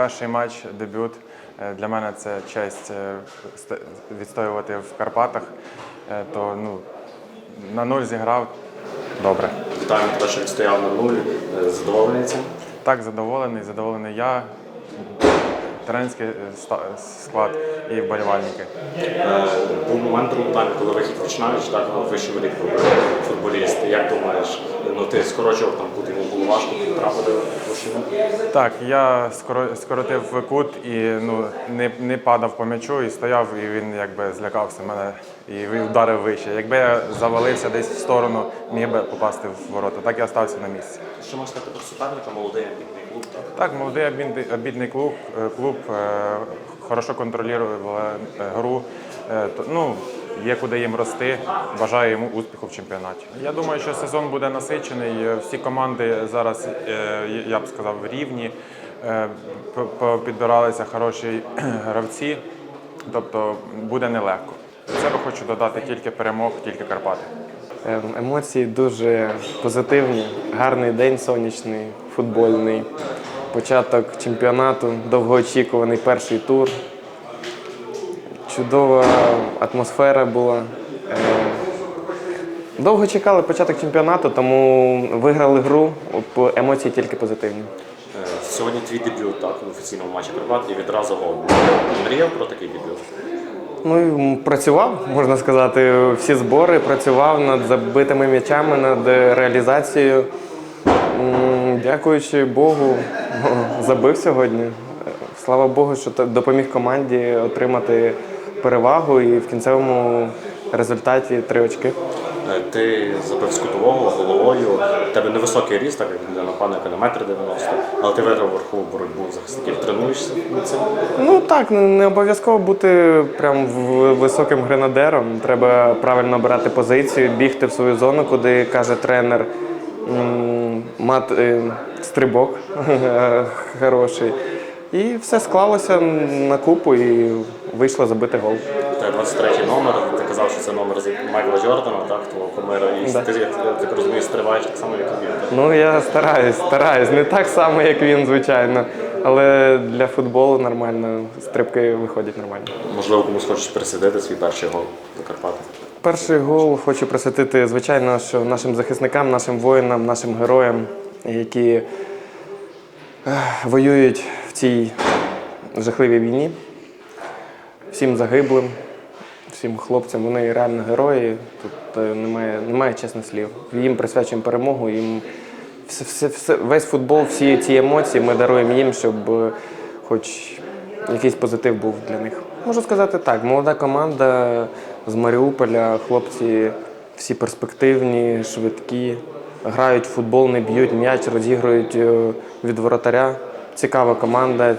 перший матч, дебют. Е, Для мене це честь е, відстоювати в Карпатах. Е, То ну, на нуль зіграв добре. Вітаємо тебе, що відстояв на нуль. Задоволений цим? Так, задоволений, задоволений я, тренерський склад і вболівальники. Е, Був момент другого коли вихід починаєш, так вищий воріт футболіст. Як думаєш, ну ти скорочував там йому було важко трапити в площину? Так, я скоро- скоротив кут і ну, не, не падав по м'ячу і стояв, і він якби злякався мене і вдарив вище. Якби я завалився десь в сторону, міг би попасти в ворота. Так я стався на місці. Що можна сказати про суперника, молодий амбітний клуб? Так? Так, молодий обідний, обідний клуб, е, клуб е, хорошо контролює е, гру. Ну, є куди їм рости. Бажаю йому успіху в чемпіонаті. Я думаю, що сезон буде насичений. Е, Всі команди зараз, е, я б сказав, рівні. Е, Підбиралися хороші гравці, тобто буде нелегко. До себе хочу додати тільки перемог, тільки Карпати. Ем, Емоції дуже позитивні. Гарний день сонячний, футбольний. Початок чемпіонату, довгоочікуваний перший тур. Чудова атмосфера була. Е, Довго чекали початок чемпіонату, тому виграли гру. Емоції тільки позитивні. Е, Сьогодні твій дебют так, в офіційному матчі Карпат і відразу гол. Мріяв про такий дебют? Ну, працював, можна сказати, всі збори, працював над забитими м'ячами, над реалізацією. Дякуючи Богу, забив сьогодні. Е, Слава Богу, що допоміг команді отримати перевагу і в кінцевому результаті три очки. Е, Ти забив з кутового головою. У тебе невисокий ріст, так як для нападника на метр 90, але ти виграв верхову боротьбу захисників. Тренуєшся над цим? Ну так, не- обов'язково бути прям високим гренадером. Треба правильно обирати позицію, бігти в свою зону, куди каже тренер. м, Мат е, стрибок хороший. І все склалося на купу і вийшло забити гол. У тебе 23 номер. Ти казав, що це номер з Майкла Джордана, так, твого кумира. І Да. ти, як так розумію, стриваєш так само, як він. так? Ну я стараюсь, стараюсь. Не так само, як він, звичайно. Але для футболу нормально, стрибки виходять нормально. Можливо, комусь хочеш присидити свій перший гол до Карпати. Перший гол хочу присвятити, звичайно, що нашим захисникам, нашим воїнам, нашим героям, які воюють в цій жахливій війні. Всім загиблим, всім хлопцям, вони реально герої. Тут е, немає, немає чесних слів. Їм присвячуємо перемогу. Їм все, все, все, весь футбол, всі ці емоції ми даруємо їм, щоб е, хоч якийсь позитив був для них. Можу сказати так, молода команда з Маріуполя, хлопці всі перспективні, швидкі, грають в футбол, не б'ють м'яч, розігрують е, від воротаря. Цікава команда,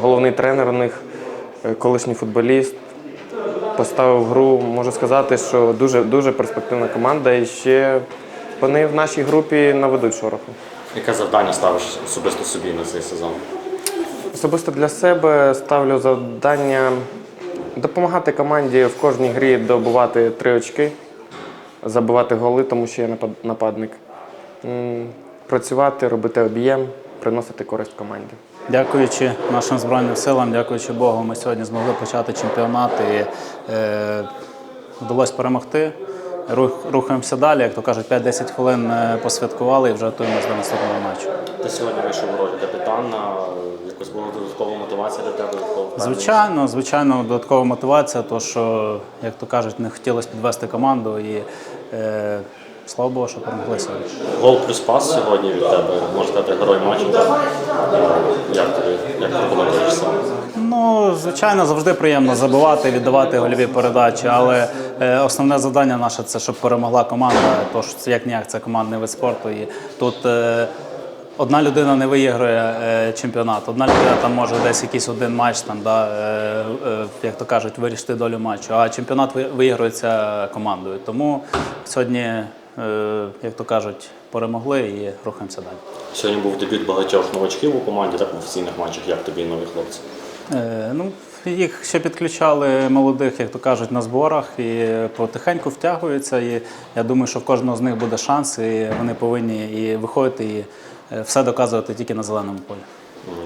головний тренер у них, колишній футболіст. Поставив гру, можу сказати, що дуже, дуже перспективна команда. І ще вони в нашій групі наведуть шороху. Яке завдання ставиш особисто собі на цей сезон? Особисто для себе ставлю завдання допомагати команді в кожній грі добувати три очки, забивати голи, тому що я напад- нападник. Працювати, робити об'єм, приносити користь команді. Дякуючи нашим Збройним силам, дякуючи Богу, ми сьогодні змогли почати чемпіонат і е, вдалося перемогти. Рух, рухаємося далі, як то кажуть, 5-10 хвилин е, посвяткували і вже готуємося до наступного матчу. Ти сьогодні вийшов у ролі капітана. Якось була додаткова мотивація для тебе? Звичайно, звичайно, додаткова мотивація, то що, як то кажуть, не хотілося підвести команду і е, слава Богу, що перемогли сьогодні. Гол плюс пас сьогодні від тебе. Можна сказати, герой матчу. Як тобі? Як прокоментуєш сам? Ну, звичайно, завжди приємно забивати, віддавати гольові передачі, але е, основне завдання наше це щоб перемогла команда. Тож це як ніяк це командний вид спорту. І тут е, одна людина не виіграє е, чемпіонат, одна людина там може десь якийсь один матч, там, да, е, е, як то кажуть, вирішити долю матчу. А чемпіонат ви- виігрується командою. Тому сьогодні, як то кажуть, перемогли і рухаємося далі. Сьогодні був дебют багатьох новачків у команді, так в офіційних матчах. Як тобі нові хлопці? Е, Ну, їх ще підключали молодих, як то кажуть, на зборах і потихеньку втягуються. І я думаю, що в кожного з них буде шанс, і вони повинні і виходити і е, все доказувати тільки на зеленому полі.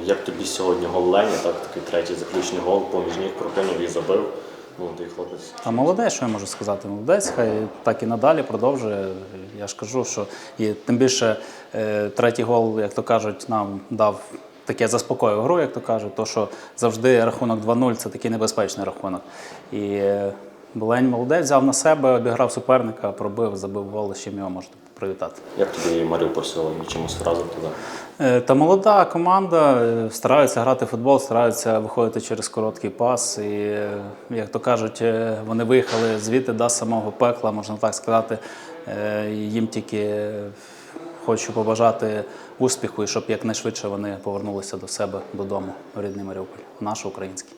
Як тобі сьогодні гол Лені, так, такий третій заключний гол, поміж ніг прокинув і забив. Ти хлопець. Та молодець, що я можу сказати? Молодець, хай так і надалі продовжує. Я ж кажу, що і тим більше е, третій гол, як то кажуть, нам дав таке заспокоїв гру, як то кажуть, то що завжди рахунок 2-0 це такий небезпечний рахунок. І е, Болень молодець, взяв на себе, обіграв суперника, пробив, забив гол, з чим його можна привітати. Як тобі Маріуполь сьогодні чимось вразив туди? Е, Та молода команда е, стараються грати в футбол, стараються виходити через короткий пас. І, е, як то кажуть, вони виїхали звідти до самого пекла, можна так сказати. Їм тільки хочу побажати успіху і щоб якнайшвидше вони повернулися до себе додому, в рідний Маріуполь, наш український.